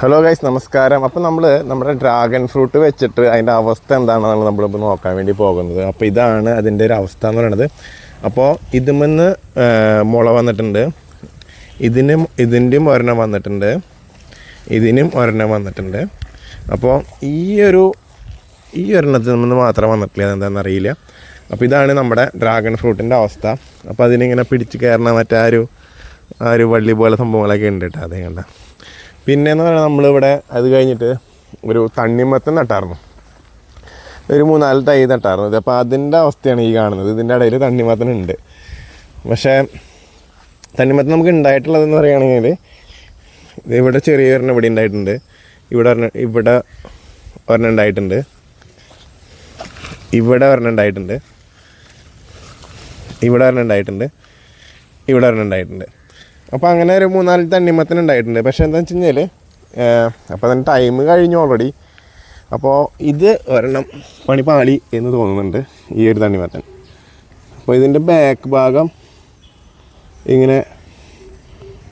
Hello guys നമസ്കാരം. അപ്പോൾ നമ്മൾ നമ്മുടെ ഡ്രാഗൺ ഫ്രൂട്ട് വെച്ചിട്ട് അതിന്റെ അവസ്ഥ എന്താണെന്നാണ് നമ്മളിപ്പോൾ നോക്കാൻ വേണ്ടി പോകുന്നത്. അപ്പോൾ ഇതാണ് അതിന്റെ ഒരു അവസ്ഥ എന്ന് പറയുന്നത് അപ്പോൾ ഇതുമെന്ന് മുള വന്നിട്ടുണ്ട്. ഇതിനും ഇതിന്റെയും ഒരെണ്ണം വന്നിട്ടുണ്ട്. ഇതിനും ഒരെണ്ണം വന്നിട്ടുണ്ട്. അപ്പോൾ ഈ ഒരു ഈ ഒരെണ്ണത്തിൽ നിന്ന് മാത്രം വന്നിട്ടില്ല. അതെന്താണെന്ന് അറിയില്ല. അപ്പോൾ ഇതാണ് നമ്മുടെ ഡ്രാഗൺ ഫ്രൂട്ടിന്റെ അവസ്ഥ. അപ്പോൾ അതിനിങ്ങനെ പിടിച്ച് കയറണ മറ്റേ ആ ഒരു ആ ഒരു വള്ളി പോലെ സംഭവങ്ങളൊക്കെ ഉണ്ട് കേട്ടോ. അതേ കണ്ട? പിന്നെയെന്ന് പറഞ്ഞാൽ നമ്മളിവിടെ അത് കഴിഞ്ഞിട്ട് ഒരു തണ്ണിമത്തം നട്ടായിരുന്നു ഒരു മൂന്നാൽ തൈ നട്ടായിരുന്നു ഇത് അപ്പോൾ അതിന്റെ അവസ്ഥയാണ് ഈ കാണുന്നത്. ഇതിന്റെ ഇടയിൽ തണ്ണിമത്തൻ ഉണ്ട്. പക്ഷേ തണ്ണിമത്തം നമുക്ക് ഉണ്ടായിട്ടുള്ളതെന്ന് പറയുകയാണെങ്കിൽ ഇത് ഇവിടെ ചെറിയ ഒരെണ്ണം ഇവിടെ ഉണ്ടായിട്ടുണ്ട്. ഇവിടെ ഒരെണ്ണം ഇവിടെ ഒരെണ്ണം ഉണ്ടായിട്ടുണ്ട്. ഇവിടെ ഒരെണ്ണം ഉണ്ടായിട്ടുണ്ട്. ഇവിടെ ഒരെണ്ണം ഉണ്ടായിട്ടുണ്ട്. ഇവിടെ ഒരെണ്ണം ഉണ്ടായിട്ടുണ്ട്. അപ്പോൾ അങ്ങനെ ഒരു മൂന്നാൽ തണ്ണിമത്തൻ ഉണ്ടായിട്ടുണ്ട്. പക്ഷേ എന്താണെന്ന് വെച്ച് കഴിഞ്ഞാൽ അപ്പോൾ അതിന് ടൈം കഴിഞ്ഞു ഓൾറെഡി അപ്പോൾ ഇത് ഒരെണ്ണം പണി പാളി എന്ന് തോന്നുന്നുണ്ട് ഈ ഒരു തണ്ണിമത്തൻ. അപ്പോൾ ഇതിന്റെ ബാക്ക് ഭാഗം ഇങ്ങനെ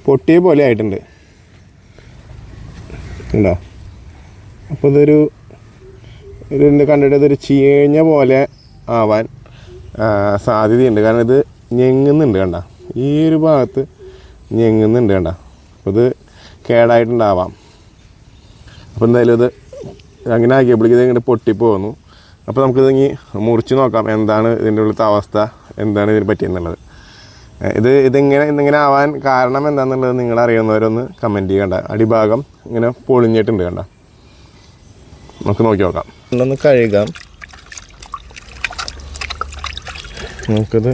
പൊട്ടിയ പോലെ ആയിട്ടുണ്ട്. ഉണ്ടോ അപ്പോൾ ഇതൊരു ഇതിന്റെ കണ്ടിട്ട് ഇതൊരു ചീഞ്ഞ പോലെ ആവാൻ സാധ്യതയുണ്ട്. കാരണം ഇത് ഞെങ്ങുന്നുണ്ട് കണ്ട? ഈ ഒരു ഭാഗത്ത് ഞെങ്ങുന്നുണ്ട് കണ്ട? അപ്പോൾ ഇത് കേടായിട്ടുണ്ടാവാം. അപ്പോൾ എന്തായാലും ഇത് അങ്ങനെ ആക്കിയപ്പോഴേക്കും ഇത് ഇങ്ങോട്ട് പൊട്ടിപ്പോന്നു. അപ്പോൾ നമുക്കിത് ഇനി മുറിച്ച് നോക്കാം എന്താണ് ഇതിന്റെ ഉള്ളിലത്തെ അവസ്ഥ എന്താണ് ഇതിന് പറ്റിയെന്നുള്ളത്. ഇത് ഇതിങ്ങനെ ഇതിങ്ങനെ ആവാൻ കാരണം എന്താണെന്നുള്ളത് നിങ്ങൾ അറിയുന്നവരൊന്ന് കമന്റ് ചെയ്യണ്ട അടിഭാഗം ഇങ്ങനെ പൊളിഞ്ഞിട്ടുണ്ട് കണ്ട. നമുക്ക് നോക്കി നോക്കാം. ഒന്ന് കഴുകാം. നമുക്കിത്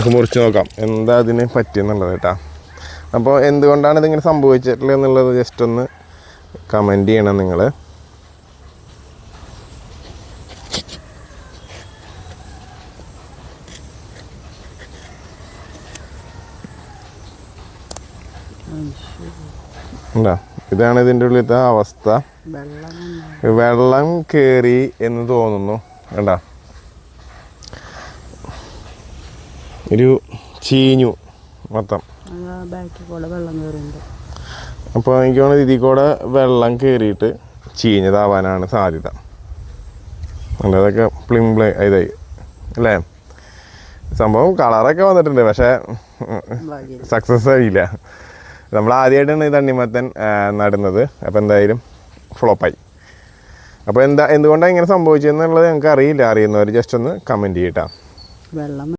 നമുക്ക് മുറിച്ച് നോക്കാം. എന്താ അതിന് പറ്റിയെന്നുള്ളത് കേട്ടോ. അപ്പോൾ എന്തുകൊണ്ടാണ് ഇതിങ്ങനെ സംഭവിച്ചിട്ടുള്ളത് എന്നുള്ളത് ജസ്റ്റ് ഒന്ന് കമന്റ് ചെയ്യണം നിങ്ങൾ ഉണ്ടോ? ഇതാണ് ഇതിന്റെ ഉള്ളിലത്തെ അവസ്ഥ. വെള്ളം വെള്ളം കയറി എന്ന് തോന്നുന്നു. കണ്ട? ഒരു ചീഞ്ഞു മൊത്തം. അപ്പോൾ എനിക്ക് തോന്നുന്നത് ഇതിൽ കൂടെ വെള്ളം കയറിയിട്ട് ചീഞ്ഞതാവാനാണ് സാധ്യത. നല്ലതൊക്കെ പ്ലിം പ്ലേ ഇതായി. അല്ലേ? സംഭവം കളറൊക്കെ വന്നിട്ടുണ്ട് പക്ഷേ സക്സസ് ആയില്ല. നമ്മൾ ആദ്യമായിട്ടാണ് ഈ തണ്ണിമത്തൻ നടുന്നത്. അപ്പോൾ എന്തായാലും ഫ്ലോപ്പായി അപ്പോൾ എന്താ എന്തുകൊണ്ടാണ് ഇങ്ങനെ സംഭവിച്ചതെന്നുള്ളത് ഞങ്ങൾക്ക് അറിയില്ല അറിയുന്നവർ ജസ്റ്റ് ഒന്ന് കമന്റ് ചെയ്യട്ടാ വെള്ളം